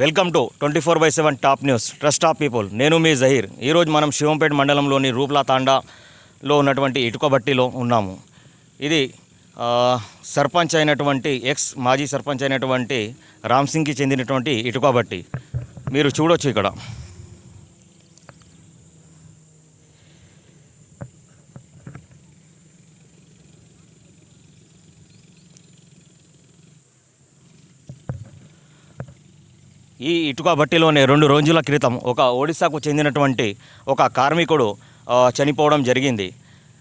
Welcome to twenty four by seven top news. Trust of people నేను మీ జహీర్. ఈరోజు మనం శివంపేట మండలంలోని రూప్లా తాండాలో ఉన్నటువంటి ఇటుకబట్టిలో ఉన్నాము. ఇది సర్పంచ్ అయినటువంటి ఎక్స్ మాజీ సర్పంచ్ అయినటువంటి రామ్ సింగ్కి చెందినటువంటి ఇటుకబట్టి మీరు చూడొచ్చు ఇక్కడ. ఈ ఇటుకబట్టిలోనే రెండు రోజుల క్రితం ఒక ఒడిశాకు చెందినటువంటి ఒక కార్మికుడు చనిపోవడం జరిగింది.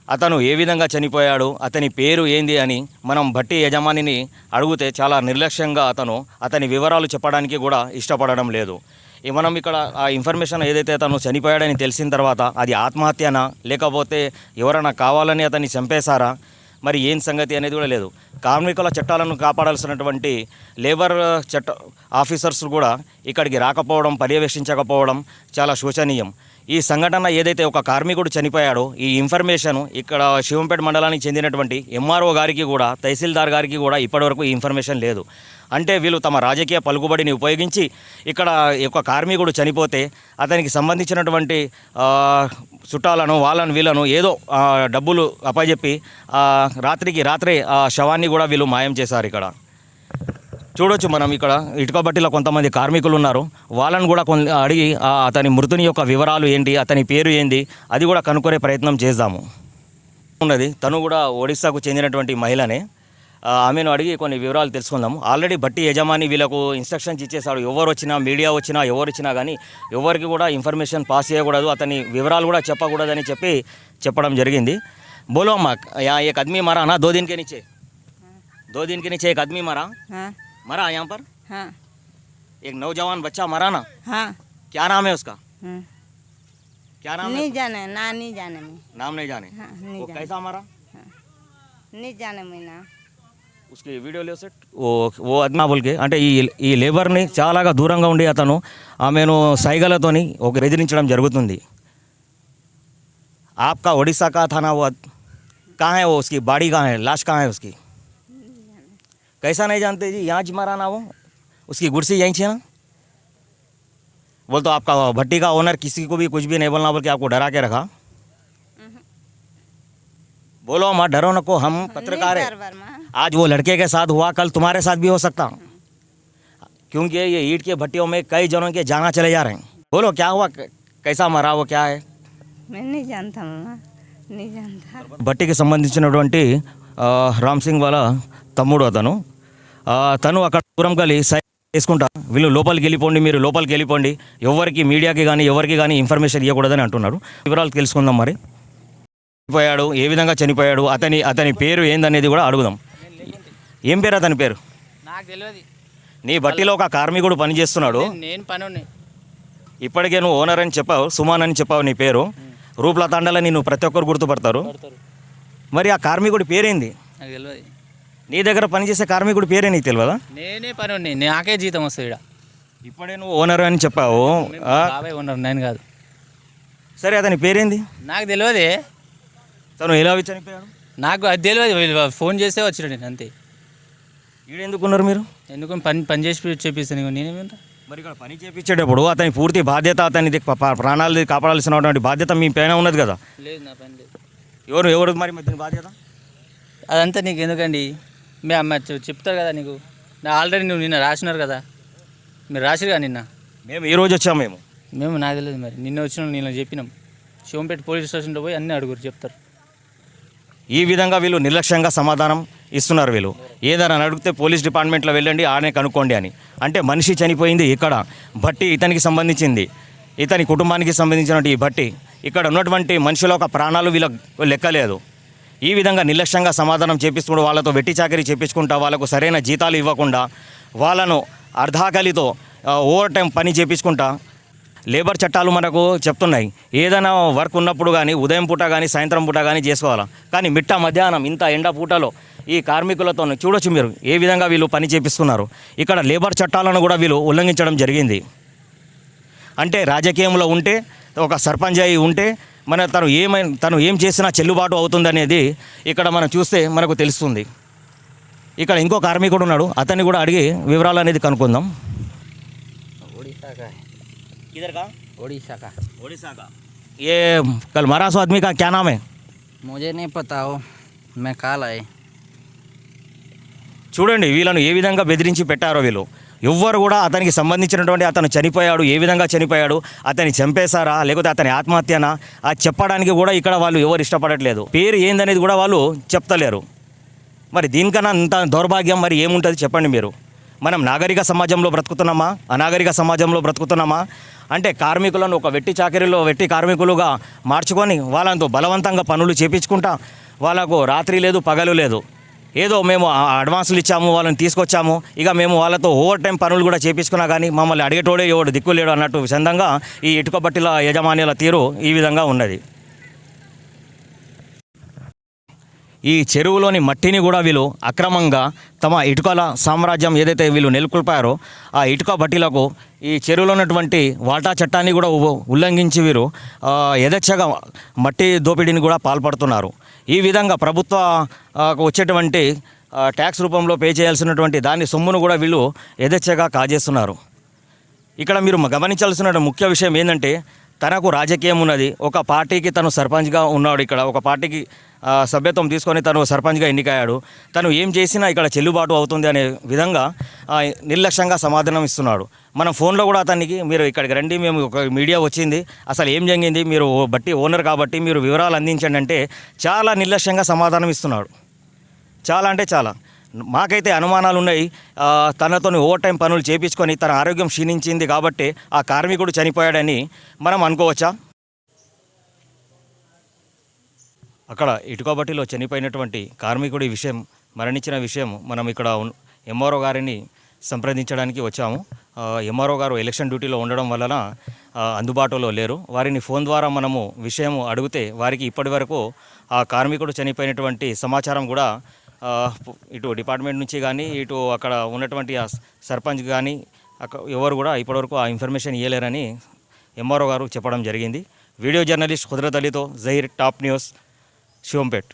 అతను ఏ విధంగా చనిపోయాడు అతని పేరు ఏంది అని మనం భట్టి యజమానిని అడిగితే చాలా నిర్లక్ష్యంగా అతను అతని వివరాలు చెప్పడానికి కూడా ఇష్టపడడం లేదు. మనం ఇక్కడ ఆ ఇన్ఫర్మేషన్ ఏదైతే అతను చనిపోయాడని తెలిసిన తర్వాత అది ఆత్మహత్యనా లేకపోతే ఎవరైనా కావాలని అతన్ని చంపేశారా మరి ఏం సంగతి అనేది కూడా లేదు. కార్మికుల చట్టాలను కాపాడాల్సినటువంటి లేబర్ చట్ట ఆఫీసర్స్ కూడా ఇక్కడికి రాకపోవడం పర్యవేక్షించకపోవడం చాలా శోచనీయం. ఈ సంఘటన ఏదైతే ఒక కార్మికుడు చనిపోయాడో ఈ ఇన్ఫర్మేషన్ ఇక్కడ శివంపేట మండలానికి చెందినటువంటి ఎంఆర్ఓ గారికి కూడా తహసీల్దార్ గారికి కూడా ఇప్పటివరకు ఈ ఇన్ఫర్మేషన్ లేదు. అంటే వీళ్ళు తమ రాజకీయ పలుకుబడిని ఉపయోగించి ఇక్కడ ఒక కార్మికుడు చనిపోతే అతనికి సంబంధించినటువంటి చుట్టాలను వాళ్ళను వీళ్ళను ఏదో డబ్బులు అప్పచెప్పి రాత్రికి రాత్రే ఆ శవాన్ని కూడా వీళ్ళు మాయం చేశారు ఇక్కడ. చూడొచ్చు మనం ఇక్కడ ఇటుకబట్టిలో కొంతమంది కార్మికులు ఉన్నారు. వాళ్ళని కూడా కొన్ని అడిగి అతని మృతుని యొక్క వివరాలు ఏంటి అతని పేరు ఏంటి అది కూడా కనుక్కునే ప్రయత్నం చేద్దాము. ఉన్నది. తను కూడా ఒడిస్సాకు చెందినటువంటి మహిళనే. ఆమెను అడిగి కొన్ని వివరాలు తెలుసుకుందాము. ఆల్రెడీ బట్టి యజమాని వీళ్ళకు ఇన్స్ట్రక్షన్స్ ఇచ్చేసాడు ఎవరు వచ్చినా మీడియా వచ్చినా ఎవరు వచ్చినా కానీ ఎవరికి కూడా ఇన్ఫర్మేషన్ పాస్ చేయకూడదు. అతని వివరాలు కూడా చెప్పకూడదని చెప్పి చెప్పడం జరిగింది. బోలో అమ్మా ఏ కద్మీ మరా నా దోదీన్కే నిచ్చే దోదీన్కే నిచ్చే కద్మీ మరా. मरा हाँ मरा यहाँ पर हाँ एक नौजवान बच्चा मरा ना हाँ क्या नाम है उसका हाँ। क्या नाम है नहीं जाने ना नहीं जाने में नाम नहीं जाने हाँ नहीं वो जाने कैसा मरा नहीं जाने में ना उसकी వీడియో లేవు సెట్ ఓ ఓ అద్మా బోల్కే అంటే ఈ ఈ లేబర్ని చాలాగా దూరంగా ఉండి అతను ఆమెను సైగలతోని ఒక బెదిరించడం జరుగుతుంది आपका ओडिशा का था ना वो कहाँ है वो उसकी बाड़ी कहाँ है लाश कहाँ है उसकी कैसा नहीं जानते जी? यहाँ जी मारा ना वो उसकी गुड़सी यहीं थी ना? बोल तो आपका भट्टी का ओनर किसी को भी कुछ भी नहीं बोलना बोल के आपको डरा के रखा। हम्म। बोलो माँ डरो न को हम पत्रकार है। आज वो लड़के के साथ हुआ कल तुम्हारे साथ भी हो सकता। क्योंकि ये ईट के भट्टियों में कई जनों के जाना चले जा रहे हैं। बोलो क्या हुआ? कैसा मरा वो? क्या है? मैं नहीं जानता मामा नहीं जानता। भट्टी के संबंधित రామ్ సింగ్ వాళ్ళ తమ్ముడు అతను. తను అక్కడ దూరం కలి సై చేసుకుంటా వీళ్ళు లోపలికి వెళ్ళిపోండి మీరు లోపలికి వెళ్ళిపోండి. ఎవరికి మీడియాకి కానీ ఎవరికి కానీ ఇన్ఫర్మేషన్ ఇవ్వకూడదని అంటున్నారు. వివరాలు తెలుసుకుందాం మరి. చనిపోయాడు ఏ విధంగా చనిపోయాడు అతని అతని పేరు ఏందనేది కూడా అడుగుదాం. ఏం పేరు అతని పేరు? నాకు తెలియదు నీ బట్టిలో ఒక కార్మికుడు పనిచేస్తున్నాడు. నేను పని ఇప్పటికే నువ్వు ఓనర్ అని చెప్పావు సుమాన్ అని చెప్పావు నీ పేరు. రూప్ల తండలని నువ్వు ప్రతి ఒక్కరు గుర్తుపడతారు. పడతారు మరి ఆ కార్మికుడి పేరేంది? నాకు తెలియదు నీ దగ్గర పనిచేసే కార్మికుడి పేరే నీకు తెలియదా నేనే పని ఉన్నాయి నాకే జీతం వస్తుంది ఇక్కడ ఇప్పుడే నువ్వు ఓనర్ అని చెప్పావు ఆ, బాబాయ్ ఉన్నారు నేను కాదు. సరే అతని పేరేంది? నాకు తెలియదే తను ఎలా చనిపోయాడు నాకు అది తెలియదు వీళ్ళు ఫోన్ చేస్తే వచ్చిన నేను అంతే. ఈడెందుకున్నారు మీరు? ఎందుకు పని పని చేసి చెప్పిస్తాను నేనేమంటా మరి ఇక్కడ పని చేపించేటప్పుడు అతని పూర్తి బాధ్యత అతనిది ప- ప- ప్రాణాలది కాపాడాల్సినటువంటి బాధ్యత మీ పైన ఉన్నది కదా? లేదు నా పని లేదు. ఎవరు ఎవరు మరి దీని బాధ్యత? అదంతా నీకు ఎందుకండి? మీ అమ్మ చెప్తారు కదా నీకు. నా ఆల్రెడీ నువ్వు నిన్న రాసినారు కదా. మీరు రాసిరు కదా నిన్న? మేము ఈ రోజు వచ్చాము మేము. మేము నాకు తెలియదు మరి. నిన్న వచ్చిన నిన్న చెప్పినాం. శివంపేట పోలీస్ స్టేషన్లో పోయి అన్నీ అడుగురు చెప్తారు. ఈ విధంగా వీళ్ళు నిర్లక్ష్యంగా సమాధానం ఇస్తున్నారు వీళ్ళు. ఏదైనా అడిగితే పోలీస్ డిపార్ట్మెంట్లో వెళ్ళండి ఆడనే కనుక్కోండి అని. అంటే మనిషి చనిపోయింది ఇక్కడ. బట్టి ఇతనికి సంబంధించింది. ఇతని కుటుంబానికి సంబంధించినటువంటి ఈ బట్టి ఇక్కడ ఉన్నటువంటి మనుషుల యొక్క ప్రాణాలు వీళ్ళ లెక్కలేదు. ఈ విధంగా నిర్లక్ష్యంగా సమాధానం చేపించుకుంటూ వాళ్ళతో వెట్టి చాకరీ చేపించుకుంటా వాళ్ళకు సరైన జీతాలు ఇవ్వకుండా వాళ్ళను అర్ధాకలితో ఓవర్ టైం పని చేపించుకుంటా లేబర్ చట్టాలు మనకు చెప్తున్నాయి. ఏదైనా వర్క్ ఉన్నప్పుడు కానీ ఉదయం పూట కానీ సాయంత్రం పూట కానీ చేసుకోవాలా. కానీ మిట్ట మధ్యాహ్నం ఇంత ఎండ పూటలో ఈ కార్మికులతో చూడొచ్చు మీరు ఏ విధంగా వీళ్ళు పని చేపిస్తున్నారు. ఇక్కడ లేబర్ చట్టాలను కూడా వీళ్ళు ఉల్లంఘించడం జరిగింది. అంటే రాజకీయంలో ఉంటే ఒక సర్పంచ్ అయి ఉంటే మన తను ఏమై తను ఏం చేసినా చెల్లుబాటు అవుతుందనేది ఇక్కడ మనం చూస్తే మనకు తెలుస్తుంది ఇక్కడ ఇంకో కార్మికుడు ఉన్నాడు అతన్ని కూడా అడిగి వివరాలు అనేది కనుక్కుందాం का है किधर का उड़ीसा का ओडिशा का ये कल मरा सो आदमी का क्या नाम है मुझे नहीं पता हो मैं काल आए చూడండి వీళ్ళను ఏ విధంగా బెదిరించి పెట్టారో వీళ్ళు ఎవ్వరు కూడా అతనికి సంబంధించినటువంటి అతను చనిపోయాడు ఏ విధంగా చనిపోయాడు అతన్ని చంపేశారా లేకపోతే అతని ఆత్మహత్యనా అది చెప్పడానికి కూడా ఇక్కడ వాళ్ళు ఎవరు ఇష్టపడట్లేదు. పేరు ఏందనేది కూడా వాళ్ళు చెప్తలేరు. మరి దీనికన్నా అంత దౌర్భాగ్యం మరి ఏముంటుంది చెప్పండి మీరు. మనం నాగరిక సమాజంలో బ్రతుకుతున్నామా అనాగరిక సమాజంలో బ్రతుకుతున్నామా? అంటే కార్మికులను ఒక వెట్టి చాకరీలో వెట్టి కార్మికులుగా మార్చుకొని వాళ్ళంతో బలవంతంగా పనులు చేపించుకుంటా వాళ్ళకు రాత్రి లేదు పగలు లేదు. ఏదో మేము అడ్వాన్సులు ఇచ్చాము వాళ్ళని తీసుకొచ్చాము. ఇక మేము వాళ్ళతో ఓవర్ టైం పనులు కూడా చేపించుకున్నా కానీ మమ్మల్ని అడిగేటోడే ఎవడు దిక్కులేడు అన్నట్టు చందంగా ఈ ఇటుకబట్టిల యజమానుల తీరు ఈ విధంగా ఉన్నది. ఈ చెరువులోని మట్టిని కూడా వీళ్ళు అక్రమంగా తమ ఇటుకల సామ్రాజ్యం ఏదైతే వీళ్ళు నెలకొల్పారో ఆ ఇటుక బట్టీలకు ఈ చెరువులో ఉన్నటువంటి వాటా చట్టాన్ని కూడా ఉల్లంఘించి వీరు యథేచ్ఛగా మట్టి దోపిడీని కూడా పాల్పడుతున్నారు. ఈ విధంగా ప్రభుత్వ వచ్చేటువంటి ట్యాక్స్ రూపంలో పే చేయాల్సినటువంటి దాని సొమ్మును కూడా వీళ్ళు యథేచ్ఛగా కాజేస్తున్నారు. ఇక్కడ మీరు గమనించాల్సిన ముఖ్య విషయం ఏంటంటే తనకు రాజకీయం ఉన్నది. ఒక పార్టీకి తను సర్పంచ్గా ఉన్నాడు ఇక్కడ. ఒక పార్టీకి సభ్యత్వం తీసుకొని తను సర్పంచ్గా ఎన్నికయ్యాడు. తను ఏం చేసినా ఇక్కడ చెల్లుబాటు అవుతుంది అనే విధంగా నిర్లక్ష్యంగా సమాధానం ఇస్తున్నాడు. మనం ఫోన్లో కూడా అతనికి మీరు ఇక్కడికి రండి మేము ఒక మీడియా వచ్చింది అసలు ఏం జరిగింది మీరు ఓ- బట్టి ఓనర్ కాబట్టి మీరు వివరాలు అందించండి అంటే చాలా నిర్లక్ష్యంగా సమాధానం ఇస్తున్నాడు. చాలా అంటే చాలా. మాకైతే అనుమానాలు ఉన్నాయి. తనతో ఓవర్ టైం పనులు చేపించుకొని తన ఆరోగ్యం క్షీణించింది కాబట్టి ఆ కార్మికుడు చనిపోయాడని మనం అనుకోవచ్చా? అక్కడ ఇటుకబట్టిలో చనిపోయినటువంటి కార్మికుడి విషయం మరణించిన విషయం మనం ఇక్కడ ఎంఆర్ఓ గారిని సంప్రదించడానికి వచ్చాము. ఎంఆర్ఓ గారు ఎలక్షన్ డ్యూటీలో ఉండడం వలన అందుబాటులో లేరు. వారిని ఫోన్ ద్వారా మనము విషయం అడిగితే వారికి ఇప్పటివరకు ఆ కార్మికుడు చనిపోయినటువంటి సమాచారం కూడా ఇటు డిపార్ట్మెంట్ నుంచి కానీ ఇటు అక్కడ ఉన్నటువంటి ఆ సర్పంచ్ కానీ అక్కడ ఎవరు కూడా ఇప్పటివరకు ఆ ఇన్ఫర్మేషన్ ఇవ్వలేరని ఎంఆర్ఓ గారు చెప్పడం జరిగింది. వీడియో జర్నలిస్ట్ కుదరత్ అలీతో జహీర్ టాప్ న్యూస్ శివంపేట్.